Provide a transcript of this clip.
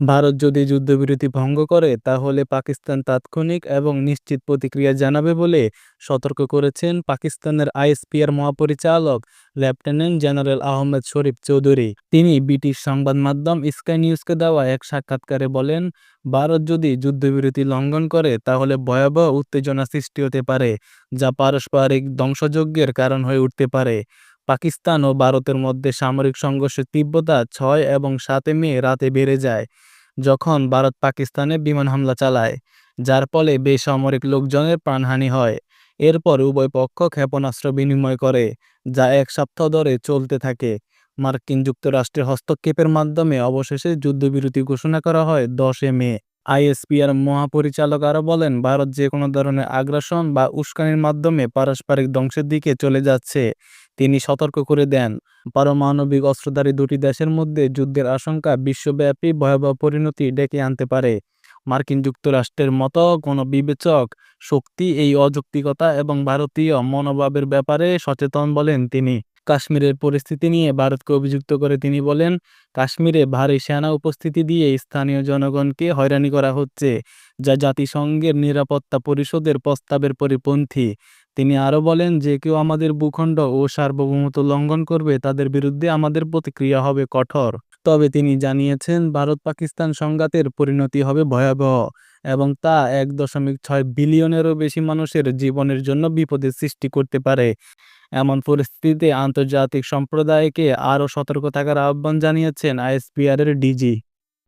ভারত যদি যুদ্ধবিরতি ভঙ্গ করে, তাহলে পাকিস্তান তাৎক্ষণিক এবং নিশ্চিত প্রতিক্রিয়া জানাবে বলে সতর্ক করেছেন পাকিস্তানের আইএসপিআর মহাপরিচালক লেফটেন্যান্ট জেনারেল আহমেদ শরীফ চৌধুরী। তিনি ব্রিটিশ সংবাদ মাধ্যম স্কাই নিউজকে দেওয়া এক সাক্ষাৎকারে বলেন, ভারত যদি যুদ্ধবিরতি লঙ্ঘন করে, তাহলে ভয়াবহ উত্তেজনা সৃষ্টি হতে পারে, যা পারস্পরিক ধ্বংসযজ্ঞের কারণ হয়ে উঠতে পারে। পাকিস্তান ও ভারতের মধ্যে সামরিক সংঘর্ষের তীব্রতা ছয় এবং সাতে মে রাতে বেড়ে যায়। যখন ভারত পাকিস্তানে বিমান হামলা চালায়, যার ফলে বেসামরিক লোকজনের প্রাণহানি হয়। এরপর উভয় পক্ষ ক্ষেপণাস্ত্র বিনিময় করে, যা এক সপ্তাহ ধরে চলতে থাকে। মার্কিন যুক্তরাষ্ট্রের হস্তক্ষেপের মাধ্যমে অবশেষে যুদ্ধবিরতি ঘোষণা করা হয় দশে মে। আইএসপিআর মহাপরিচালক আরও বলেন, ভারত যে কোনো ধরনের আগ্রাসন বা উস্কানির মাধ্যমে পারস্পরিক ধ্বংসের দিকে চলে যাচ্ছে। তিনি সতর্ক করে দেন, পারমাণবিক অস্ত্রধারী দুটি দেশের মধ্যে যুদ্ধের আশঙ্কা বিশ্বব্যাপী ভয়াবহ পরিণতি ডেকে আনতে পারে। মার্কিন যুক্তরাষ্ট্রের মতো কোনো বিবেচক শক্তি এই অযৌক্তিকতা এবং ভারতীয় মনোভাবের ব্যাপারে সচেতন বলেন তিনি। কাশ্মীরের পরিস্থিতি নিয়ে ভারতকে অভিযুক্ত করে তিনি বলেন, কাশ্মীরে ভারী সেনা উপস্থিতি দিয়ে স্থানীয় জনগণকে হয়রানি করা হচ্ছে, যা জাতিসংঘের নিরাপত্তা পরিষদের প্রস্তাবের পরিপন্থী। তিনি আরও বলেন যে কেউ আমাদের ভূখণ্ড ও সার্বভৌমত্ব লঙ্ঘন করবে, তাদের বিরুদ্ধে আমাদের প্রতিক্রিয়া হবে কঠোর। তবে তিনি জানিয়েছেন ভারত পাকিস্তান সংঘাতের পরিণতি হবে ভয়াবহ। এবং তা এক দশমিক ছয় বিলিয়নেরও বেশি মানুষের জীবনের জন্য বিপদের সৃষ্টি করতে পারে। এমন পরিস্থিতিতে আন্তর্জাতিক সম্প্রদায়কে আরও সতর্ক থাকার আহ্বান জানিয়েছেন আইএসপিআরের ডিজি।